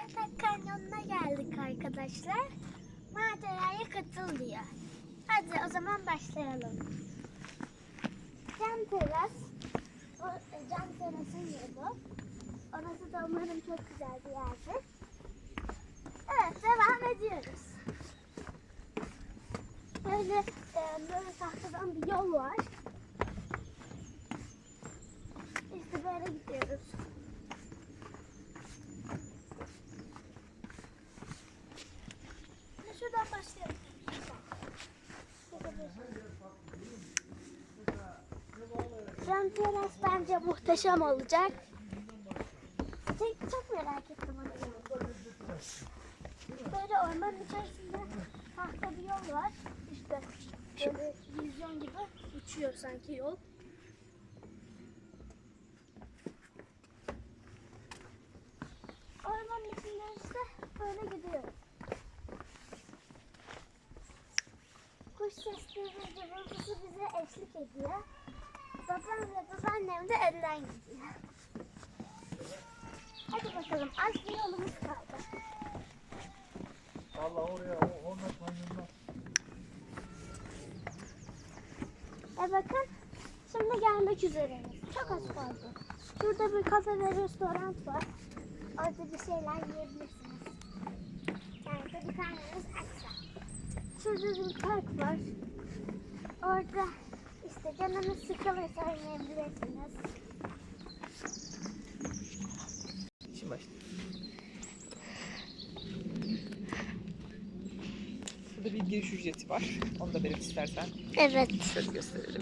Yatak Kanyonu'na geldik arkadaşlar. Maceraya katıl diyor. Hadi o zaman başlayalım. Cam teras. O, e, cam terasın yeri. Orası da umarım çok güzel bir yerdir. Evet devam ediyoruz. Böyle, e, böyle tahtadan bir yol var. İşte böyle gidiyoruz. Ve Şuradan başlayalım. Teras bence muhteşem olacak. Çok, çok merak ettim onu. Böyle ormanın içerisinde tahta bir yol var. İşte böyle vizyon gibi uçuyor sanki yol. Ormanın içinde işte böyle gidiyor. Kuş sesleri cıvıltısı bize eşlik ediyor. Babam ve babaannem de elden gidiyor. Hadi bakalım az bir yolumuz kaldı. Valla oraya o Horna Kanyonu'na E bakın şimdi gelmek üzereyiz. Çok az kaldı. Şurada bir kafe ve restoran var. Orada bir şeyler yiyebilirsiniz. Yani tabii karnınız açsa. Şurada bir park var. Orada işte canınız sıkılırsa oynayabilirsiniz. Şimdi başla. Burada bir giriş ücreti var. Onu da verelim istersen. Evet. Şöyle gösterelim.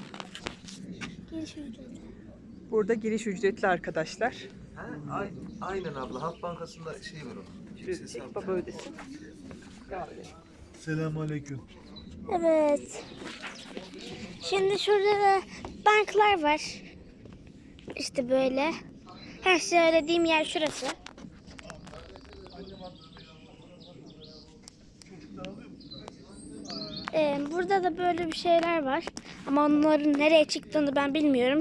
Giriş ücreti. Burada giriş ücretli arkadaşlar. Ha, ay- aynen abla. Halk Bankası'nda şey var o. Tek baba ödesin. Devam edelim. Selamünaleyküm. Evet. Şimdi şurada da banklar var. İşte böyle. Her söylediğim yer şurası. Ee, burada da böyle bir şeyler var. Ama onların nereye çıktığını ben bilmiyorum.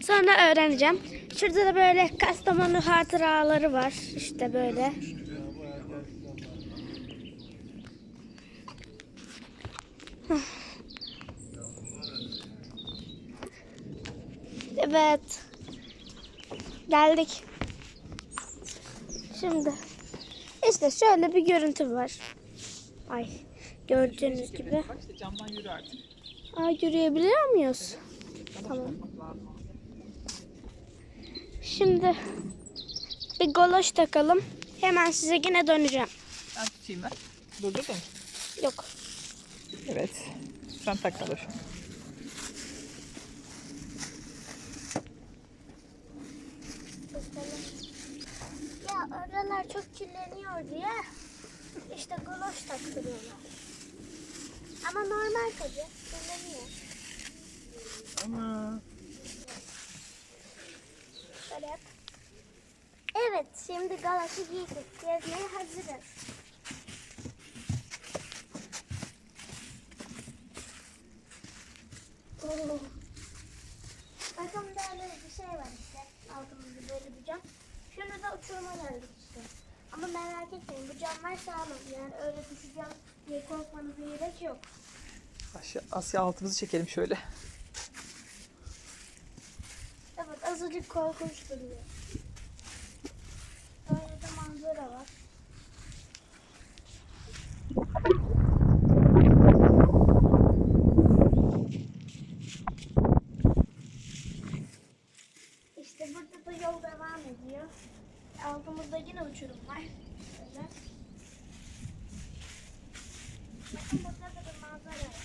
Sonra öğreneceğim. Şurada da böyle Kastamonu hatıraları var. İşte böyle. Evet. Geldik. Şimdi işte şöyle bir görüntü var. Ay gördüğünüz gibi. Camdan yürü artık. Aa yürüyebiliyor muyuz? Tamam. Şimdi bir goloş takalım. Hemen size yine döneceğim. Ben tutayım ben. Durdurdun mu? Yok. Evet. Sen tak kaloşu. Oralar çok kirleniyor diye işte goloş taktırıyorlar. Ama normal tabii. Kirleniyor. Ama Şöyle yap. Evet, şimdi galoşu giydik. Gezmeye hazırız. Oo. Bakın böyle bir şey var işte. Altımızda böyle bir cam. Şunu da uçuruma geldik Ama merak etmeyin bu camlar sağlam. Yani öyle düşeceğim diye korkmanıza gerek yok. Asya, Asya altımızı çekelim şöyle. Evet azıcık korkunç duruyor. Böyle de manzara var. İşte burada da yol devam ediyor. Altımızda yine uçurum var. Böyle. Bakın burada da bir manzara var.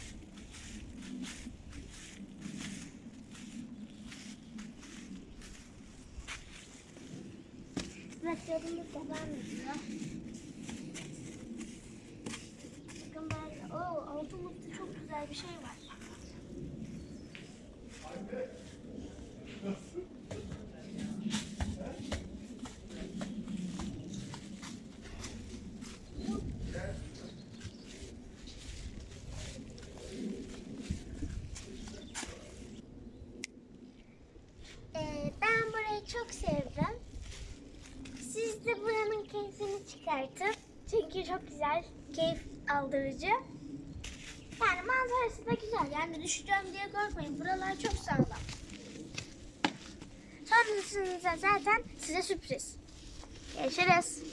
Evet yolumuz devam ediyor. Bakın böyle, oo altımızda çok güzel bir şey var. Ee, ben burayı çok sevdim. Siz de bu buranın çıkartın. Çünkü çok güzel, keyif aldırıcı. Yani manzarası da güzel. Yani düşeceğim diye korkmayın. Buralar çok sağlam. Sonrasında zaten size sürpriz. Görüşürüz.